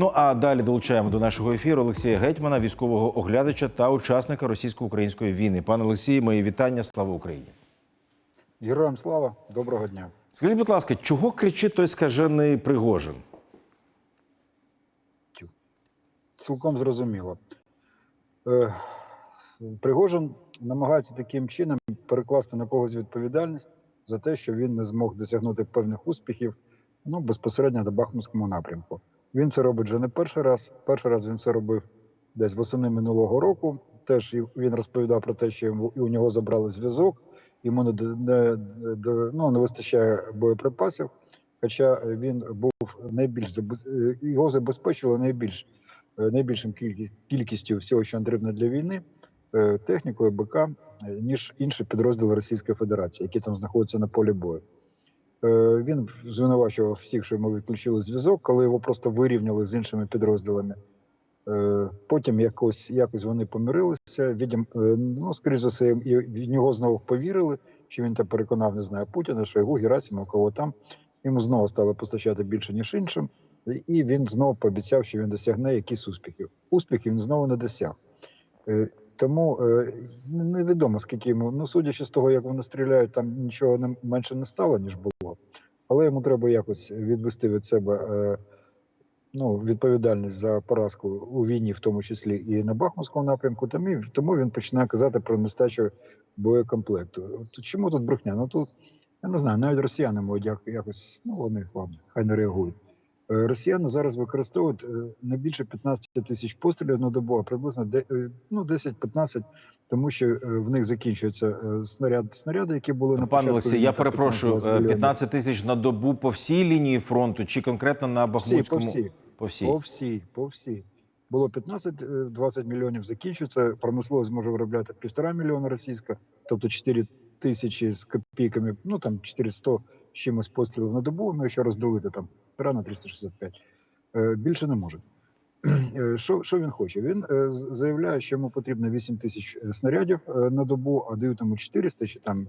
Ну а далі долучаємо до нашого ефіру Олексія Гетьмана, військового оглядача та учасника російсько-української війни. Пане Олексій, мої вітання. Слава Україні! Героям слава, доброго дня. Скажіть, будь ласка, чого кричить той скажений Пригожин? Цілком зрозуміло. Е, Пригожин намагається таким чином перекласти на когось відповідальність за те, що він не змог досягнути певних успіхів ну, безпосередньо на Бахмутському напрямку. Він це робить вже не перший раз. Перший раз він це робив десь восени минулого року. Теж він розповідав про те, що у нього забрали зв'язок, йому не, не, ну, не вистачає боєприпасів. Хоча він був найбільш е, його забезпечували найбільш е, найбільшим кількістю всього, що потрібно для війни, е, технікою БК, ніж інші підрозділи Російської Федерації, які там знаходяться на полі бою. Е, Він звинувачував всіх, що йому відключили зв'язок, коли його просто вирівняли з іншими підрозділами. Е, Потім якось, якось вони помирилися. Відім, е, ну, скоріш за все, і в нього знову повірили, що він там переконав, не знаю, Путіна, Шойгу, Герасимова, кого там. Йому знову стали постачати більше, ніж іншим. І він знову пообіцяв, що він досягне якісь успіхів. Успіхів він знову не досяг. Тому невідомо, скільки йому, ну судячи з того, як вони стріляють, там нічого менше не стало, ніж було. Але йому треба якось відвести від себе е, ну, відповідальність за поразку у війні, в тому числі і на Бахмутському напрямку. Тому, він починає казати про нестачу боєкомплекту. Чому тут брехня? Ну тут я не знаю, навіть росіяни можуть як- якось, ну вони ладно, хай не реагують. Е, Росіяни зараз використовують е, не більше 15 тисяч пострілів на добу, а приблизно е, ну, 10-15, тому що в них закінчуються снаряд, снаряди, які були на Пане Олексій, я перепрошую, 15-20 е, мільйонів. 15 тисяч на добу по всій лінії фронту чи конкретно на Всі, по Бахмутському? всій. По всій. По всій, по всій. Було 15-20 мільйонів, закінчується. Промисловість може виробляти півтора мільйона російська, тобто 4 тисячі з копійками, ну там 400 з чимось пострілів на добу, ну якщо розділити там півтора на 365. Е, Більше не може. Е, Що, що він хоче? Він е, заявляє, що йому потрібно 8 тисяч снарядів на добу, а дають йому 400 чи там,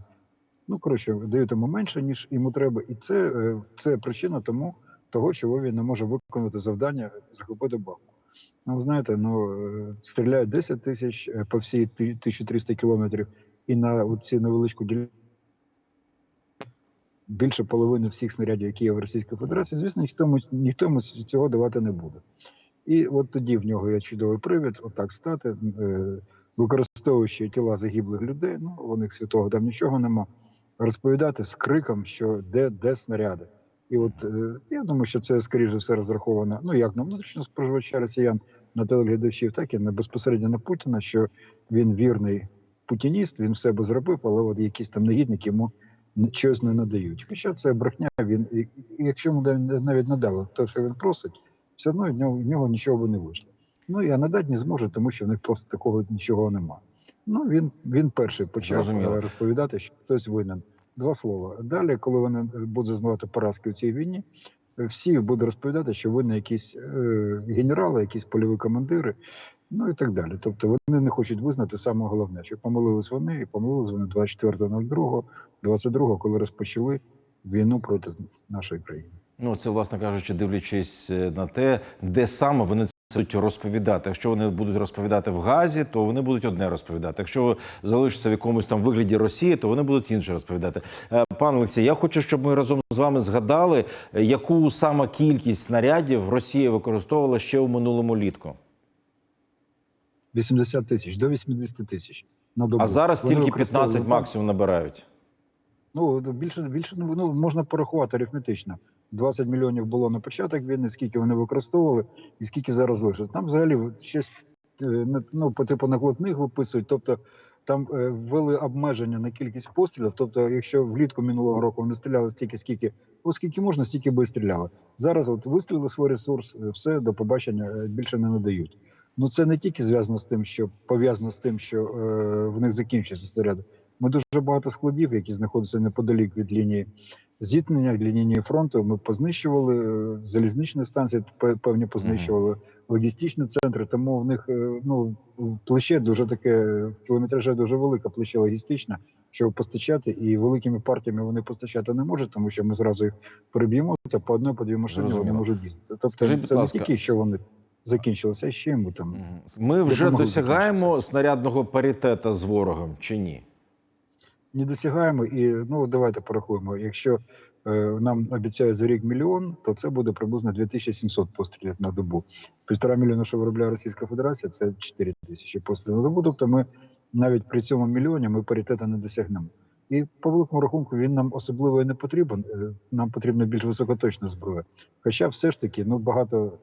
ну коротше, дають йому менше, ніж йому треба. І це, це причина тому, того, чого він не може виконати завдання захопити Бахмут. Ну, знаєте, ну стріляють 10 тисяч по всій 1300 кілометрів, і на цю невеличку ділянку більше половини всіх снарядів, які є в Російській Федерації, звісно, ніхто ніхто цього давати не буде. І от тоді в нього є чудовий привід, отак стати, е, використовуючи тіла загиблих людей, ну у них святого там нічого нема, розповідати з криком, що де, де снаряди. І от е, я думаю, що це скоріше все розраховано, ну як на внутрішнього споживача росіян, на телеглядачів, так і на безпосередньо на Путіна, що він вірний путініст, він все би зробив, але от якісь там негідники йому щось не надають. Хоча це брехня, він і, якщо йому навіть надали те, що він просить, все одно в нього, в нього нічого би не вийшло. Ну і а надати не зможе, тому що в них просто такого нічого нема. Ну він, він перший почав е, розповідати, що хтось винен. Два слова. Далі, коли вони будуть зазнавати поразки у цій війні, е, всі будуть розповідати, що винні якісь е, генерали, якісь польові командири, ну і так далі. Тобто вони не хочуть визнати саме головне, що помилились вони, і помилились вони 24.02, 22 коли розпочали війну проти нашої країни. Ну, це, власне кажучи, дивлячись е, на те, де саме вони це будуть розповідати. Якщо вони будуть розповідати в Газі, то вони будуть одне розповідати. Якщо залишаться в якомусь там вигляді Росії, то вони будуть інше розповідати. Е, Пане Олексій, я хочу, щоб ми разом з вами згадали, е, яку саме кількість снарядів Росія використовувала ще у минулому літку. 80 тисяч до 80 тисяч на добу. А зараз Вони тільки використовували 15 там- максимум набирають. Ну більше більше ну, ну, можна порахувати арифметично. 20 мільйонів було на початок війни, скільки вони використовували, і скільки зараз лишиться. Там взагалі щось е, ну, по типу накладних виписують. Тобто там е, ввели обмеження на кількість пострілів. Тобто, якщо влітку минулого року вони стріляли стільки, скільки, ну, скільки можна, стільки би і стріляли. Зараз от вистріли свій ресурс, е, все до побачення більше не надають. Ну це не тільки зв'язано з тим, що пов'язано з тим, що е, в них закінчується снаряди. Ми дуже багато складів, які знаходяться неподалік від лінії зіткнення, від лінії фронту. Ми познищували е, залізничні станції, певні познищували логістичні центри. Тому в них е, ну плече дуже таке кілометраже дуже велика плече логістична. щоб постачати, і великими партіями вони постачати не можуть, тому що ми зразу їх переб'ємо. Це по одної, по дві машини вони можуть їздити. Тобто Скажіть, це ласка. не тільки що вони закінчилися, а ще там. Ми вже досягаємо снарядного паритету з ворогом чи ні? не досягаємо. І ну давайте порахуємо. Якщо е, нам обіцяють за рік мільйон, то це буде приблизно 2700 пострілів на добу. Півтора мільйона, що виробляє Російська Федерація, це 4 тисячі пострілів на добу. Тобто ми навіть при цьому мільйоні ми паритету не досягнемо. І по великому рахунку він нам особливо і не потрібен. Е, Нам потрібна більш високоточна зброя. Хоча все ж таки, ну багато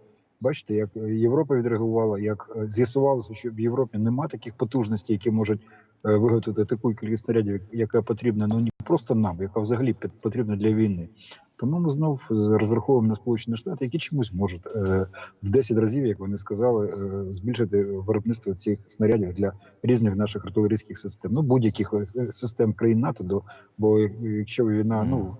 бачите, як Європа відреагувала, як е, з'ясувалося, що в Європі нема таких потужностей, які можуть е, виготовити таку кількість снарядів, яка потрібна ну не просто нам, яка взагалі потрібна для війни. Тому ми знов е, розраховуємо на Сполучені Штати, які чомусь можуть е, в 10 разів, як вони сказали, е, збільшити виробництво цих снарядів для різних наших артилерійських систем. Ну будь-яких е, систем країн НАТО. До бо е, якщо війна, ну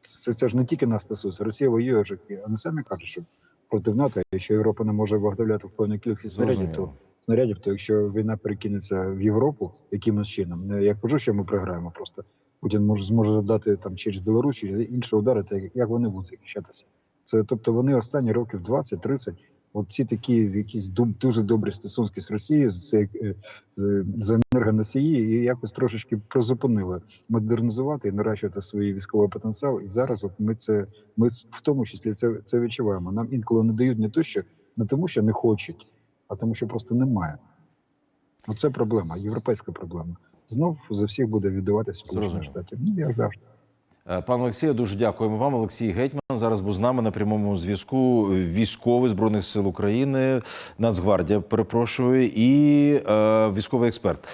це, це ж не тільки нас стосується. Росія воює вже, вони самі кажуть, що проти НАТО, якщо Європа не може виготовляти в певній кількість снарядів, то снарядів, то якщо війна перекинеться в Європу якимось чином, не я кажу, що ми програємо просто. Путін може зможе завдати там через Білорусь, через інші удари, це як- як вони будуть захищатися. Це тобто вони останні років 20-30, от ці такі якісь дум- дуже добрі стосунки з Росією, з е, е, з енергоносії, і якось трошечки призупинили модернізувати і наращувати свій військовий потенціал. І зараз, от ми це ми в тому числі це, це відчуваємо. Нам інколи не дають не то, що не тому, що не хочуть, а тому, що просто немає. Оце проблема, європейська проблема. Знов за всіх буде віддаватися Сполучених Зрозуміло. Штатів. Ну як завжди. Е, Пане Олексію, дуже дякуємо вам. Олексій Гетьман зараз був з нами на прямому зв'язку. Військовий збройних сил України, Нацгвардія, перепрошую, і е, військовий експерт.